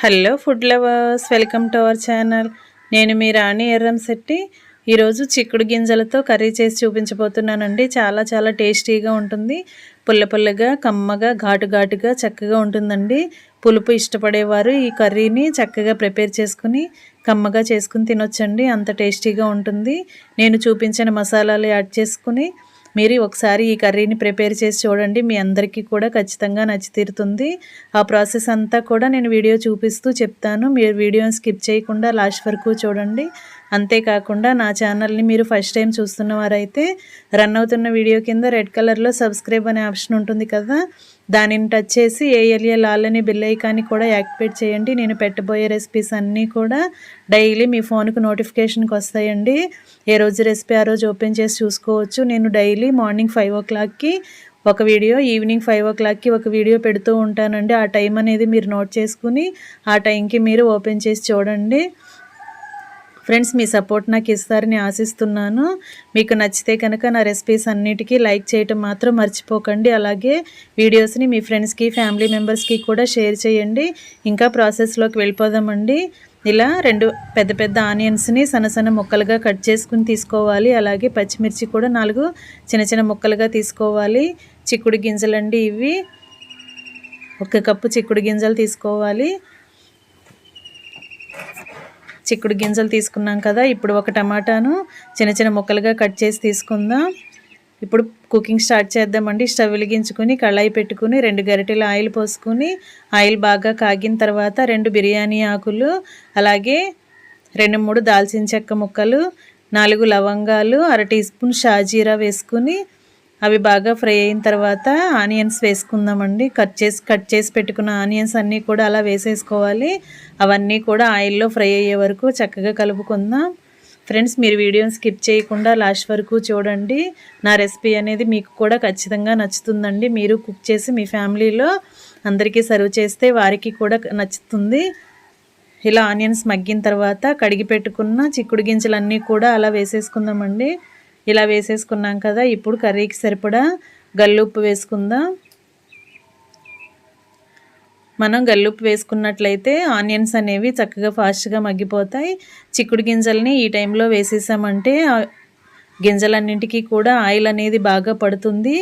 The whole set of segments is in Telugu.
Hello food lovers welcome to our channel. నేను మీ రాణి ఎర్రం శెట్టి. ఈరోజు చిక్కుడు గింజలతో కర్రీ చేసి చూపించబోతున్నానండి. చాలా చాలా టేస్టీగా ఉంటుంది. పుల్ల పుల్లగా కమ్మగా ఘాటు ఘాటుగా చక్కగా ఉంటుందండి. పులుపు ఇష్టపడేవారు ఈ కర్రీని చక్కగా ప్రిపేర్ చేసుకుని కమ్మగా చేసుకుని తినొచ్చండి. అంత టేస్టీగా ఉంటుంది. నేను చూపించిన మసాలాలు యాడ్ చేసుకుని మీరు ఒకసారి ఈ కర్రీని ప్రిపేర్ చేసి చూడండి. మీ అందరికీ కూడా ఖచ్చితంగా నచ్చి తీరుతుంది. ఆ ప్రాసెస్ అంతా కూడా నేను వీడియో చూపిస్తూ చెప్తాను. మీరు వీడియోని స్కిప్ చేయకుండా లాస్ట్ వరకు చూడండి. అంతేకాకుండా నా ఛానల్ని మీరు ఫస్ట్ టైం చూస్తున్న వారైతే రన్ అవుతున్న వీడియో కింద రెడ్ కలర్లో సబ్స్క్రైబ్ అనే ఆప్షన్ ఉంటుంది కదా. దానిని టచ్ చేసి ఏఎల్ఏ లాల్ అనే బిల్ ఐకాన్ని కూడా యాక్టివేట్ చేయండి. నేను పెట్టబోయే రెసిపీస్ అన్నీ కూడా డైలీ మీ ఫోన్కు నోటిఫికేషన్కి వస్తాయండి. ఏ రోజు రెసిపీ ఆ రోజు ఓపెన్ చేసి చూసుకోవచ్చు. నేను డైలీ మార్నింగ్ ఫైవ్ ఓ క్లాక్కి ఒక వీడియో ఈవినింగ్ ఫైవ్ ఓ క్లాక్కి ఒక వీడియో పెడుతూ ఉంటానండి. ఆ టైం అనేది మీరు నోట్ చేసుకుని ఆ టైంకి మీరు ఓపెన్ చేసి చూడండి. ఫ్రెండ్స్ మీ సపోర్ట్ నాకు ఇస్తారని ఆశిస్తున్నాను. మీకు నచ్చితే కనుక నా రెసిపీస్ అన్నిటికీ లైక్ చేయటం మాత్రం మర్చిపోకండి. అలాగే వీడియోస్ని మీ ఫ్రెండ్స్కి ఫ్యామిలీ మెంబర్స్కి కూడా షేర్ చేయండి. ఇంకా ప్రాసెస్లోకి వెళ్ళిపోదామండి. ఇలా రెండు పెద్ద పెద్ద ఆనియన్స్ని సన్న సన్న ముక్కలుగా కట్ చేసుకుని తీసుకోవాలి. అలాగే పచ్చిమిర్చి కూడా నాలుగు చిన్న చిన్న ముక్కలుగా తీసుకోవాలి. చిక్కుడు గింజలండి ఇవి. ఒక కప్పు చిక్కుడు గింజలు తీసుకోవాలి. చిక్కుడు గింజలు తీసుకున్నాం కదా ఇప్పుడు ఒక టమాటాను చిన్న చిన్న ముక్కలుగా కట్ చేసి తీసుకుందాం. ఇప్పుడు కుకింగ్ స్టార్ట్ చేద్దామండి. స్టవ్ వెలిగించుకుని కళాయి పెట్టుకుని రెండు గరిటెల ఆయిల్ పోసుకుని ఆయిల్ బాగా కాగిన తర్వాత రెండు బిర్యానీ ఆకులు అలాగే రెండు మూడు దాల్చిన చెక్క ముక్కలు నాలుగు లవంగాలు అర టీ స్పూన్ షాజీరా వేసుకుని అవి బాగా ఫ్రై అయిన తర్వాత ఆనియన్స్ వేసుకుందామండి. కట్ చేసి కట్ చేసి పెట్టుకున్న ఆనియన్స్ అన్నీ కూడా అలా వేసేసుకోవాలి. అవన్నీ కూడా ఆయిల్లో ఫ్రై అయ్యే వరకు చక్కగా కలుపుకుందాం. ఫ్రెండ్స్ మీరు వీడియోని స్కిప్ చేయకుండా లాస్ట్ వరకు చూడండి. నా రెసిపీ అనేది మీకు కూడా ఖచ్చితంగా నచ్చుతుందండి. మీరు కుక్ చేసి మీ ఫ్యామిలీలో అందరికీ సర్వ్ చేస్తే వారికి కూడా నచ్చుతుంది. ఇలా ఆనియన్స్ మగ్గిన తర్వాత కడిగి పెట్టుకున్న చిక్కుడు గింజలన్నీ కూడా అలా వేసేసుకుందామండి. ఇలా వేసేసుకున్నాం కదా ఇప్పుడు కర్రీకి సరిపడా గల్లుప్పు వేసుకుందాం. మనం గల్లుప్పు వేసుకున్నట్లయితే ఆనియన్స్ అనేవి చక్కగా ఫాస్ట్గా మగ్గిపోతాయి. చిక్కుడు గింజల్ని ఈ టైంలో వేసేసామంటే గింజలన్నింటికి కూడా ఆయిల్ అనేది బాగా పడుతుంది.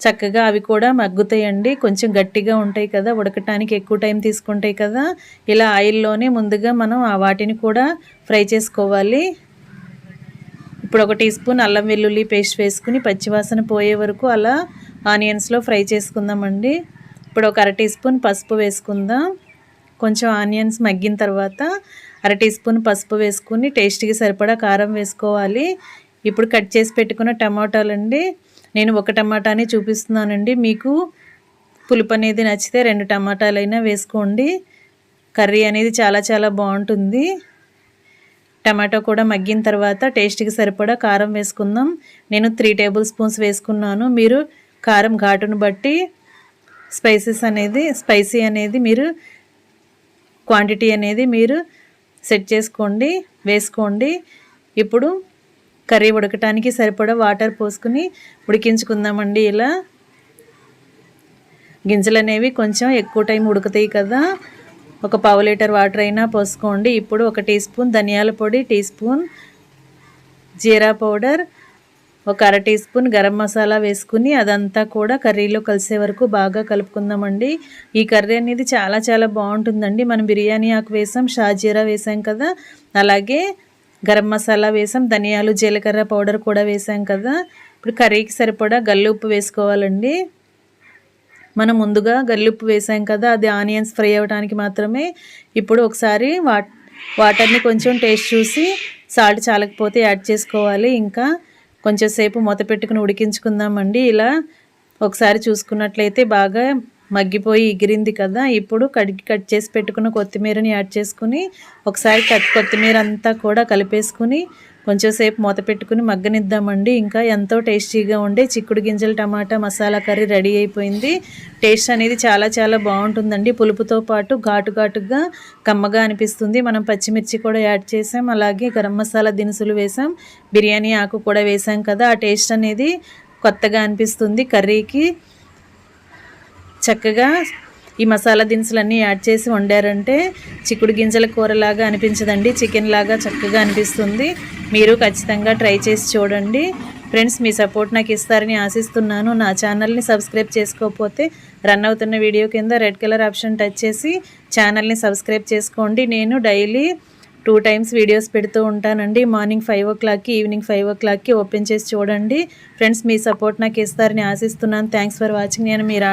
చక్కగా అవి కూడా మగ్గుతాయండి. కొంచెం గట్టిగా ఉంటాయి కదా ఉడకటానికి ఎక్కువ టైం తీసుకుంటాయి కదా. ఇలా ఆయిల్లోనే ముందుగా మనం ఆ వాటిని కూడా ఫ్రై చేసుకోవాలి. ఇప్పుడు ఒక టీ స్పూన్ అల్లం వెల్లుల్లి పేస్ట్ వేసుకుని పచ్చివాసన పోయే వరకు అలా ఆనియన్స్లో ఫ్రై చేసుకుందామండి. ఇప్పుడు ఒక అర టీ స్పూన్ పసుపు వేసుకుందాం. కొంచెం ఆనియన్స్ మగ్గిన తర్వాత అర టీ స్పూన్ పసుపు వేసుకుని టేస్ట్కి సరిపడా కారం వేసుకోవాలి. ఇప్పుడు కట్ చేసి పెట్టుకున్న టమాటాలండి. నేను ఒక టమాటాని చూపిస్తున్నానండి. మీకు పులుపు అనేది నచ్చితే రెండు టమాటాలైనా వేసుకోండి. కర్రీ అనేది చాలా చాలా బాగుంటుంది. టమాటో కూడా మగ్గిన తర్వాత టేస్ట్కి సరిపడా కారం వేసుకుందాం. నేను త్రీ టేబుల్ స్పూన్స్ వేసుకున్నాను. మీరు కారం ఘాటును బట్టి స్పైసెస్ అనేది స్పైసీ అనేది మీరు క్వాంటిటీ అనేది మీరు సెట్ చేసుకోండి వేసుకోండి. ఇప్పుడు కర్రీ ఉడకటానికి సరిపడా వాటర్ పోసుకుని ఉడికించుకుందామండి ఇలా. గింజలు అనేవి కొంచెం ఎక్కువ టైం ఉడుకుతాయి కదా. ఒక పావు లీటర్ వాటర్ అయినా పోసుకోండి. ఇప్పుడు ఒక టీ స్పూన్ ధనియాల పొడి టీ స్పూన్ జీరా పౌడర్ ఒక అర టీ స్పూన్ గరం మసాలా వేసుకుని అదంతా కూడా కర్రీలో కలిసే వరకు బాగా కలుపుకుందామండి. ఈ కర్రీ అనేది చాలా చాలా బాగుంటుందండి. మనం బిర్యానీ ఆకు వేసాం షాజీరా వేసాం కదా. అలాగే గరం మసాలా వేసాం ధనియాలు జీలకర్ర పౌడర్ కూడా వేసాం కదా. ఇప్పుడు కర్రీకి సరిపడా గల్లు ఉప్పు వేసుకోవాలండి. మనం ముందుగా గల్లుప్పు వేసాం కదా అది ఆనియన్స్ ఫ్రై అవ్వడానికి మాత్రమే ఇప్పుడు ఒకసారి వా వాటర్ని కొంచెం టేస్ట్ చూసి సాల్ట్ చాలకపోతే యాడ్ చేసుకోవాలి. ఇంకా కొంచెం సేపు మూత పెట్టుకుని ఉడికించుకుందామండి. ఇలా ఒకసారి చూసుకున్నట్లయితే బాగా మగ్గిపోయి ఎగిరింది కదా ఇప్పుడు కడిగి కట్ చేసి పెట్టుకున్న కొత్తిమీరని యాడ్ చేసుకుని ఒకసారి కట్ కొత్తిమీర అంతా కూడా కలిపేసుకుని కొంచెం సేపు మూత పెట్టుకుని మగ్గనిద్దామండి. ఇంకా ఎంతో టేస్టీగా ఉండే చిక్కుడు గింజల టమాటా మసాలా కర్రీ రెడీ అయిపోయింది. టేస్ట్ అనేది చాలా చాలా బాగుంటుందండి. పులుపుతో పాటు ఘాటు ఘాటుగా కమ్మగా అనిపిస్తుంది. మనం పచ్చిమిర్చి కూడా యాడ్ చేసాం. అలాగే గరం మసాలా దినుసులు వేసాం. బిర్యానీ ఆకు కూడా వేసాం కదా. ఆ టేస్ట్ అనేది కొత్తగా అనిపిస్తుంది కర్రీకి. చక్కగా ఈ మసాలా దినుసులన్నీ యాడ్ చేసి వండారంటే చిక్కుడు గింజల కూరలాగా అనిపించదండి చికెన్ లాగా చక్కగా అనిపిస్తుంది. మీరు ఖచ్చితంగా ట్రై చేసి చూడండి. ఫ్రెండ్స్ మీ సపోర్ట్ నాకు ఇస్తారని ఆశిస్తున్నాను. నా ఛానల్ని సబ్స్క్రైబ్ చేసుకోకపోతే రన్ అవుతున్న వీడియో కింద రెడ్ కలర్ ఆప్షన్ టచ్ చేసి ఛానల్ని సబ్స్క్రైబ్ చేసుకోండి. నేను డైలీ టూ టైమ్స్ వీడియోస్ పెడుతూ ఉంటానండి. మార్నింగ్ ఫైవ్ ఓ క్లాక్కి ఈవినింగ్ ఫైవ్ ఓ క్లాక్కి ఓపెన్ చేసి చూడండి. ఫ్రెండ్స్ మీ సపోర్ట్ నాకు ఇస్తారని ఆశిస్తున్నాను. Thanks for watching. నేను మీరు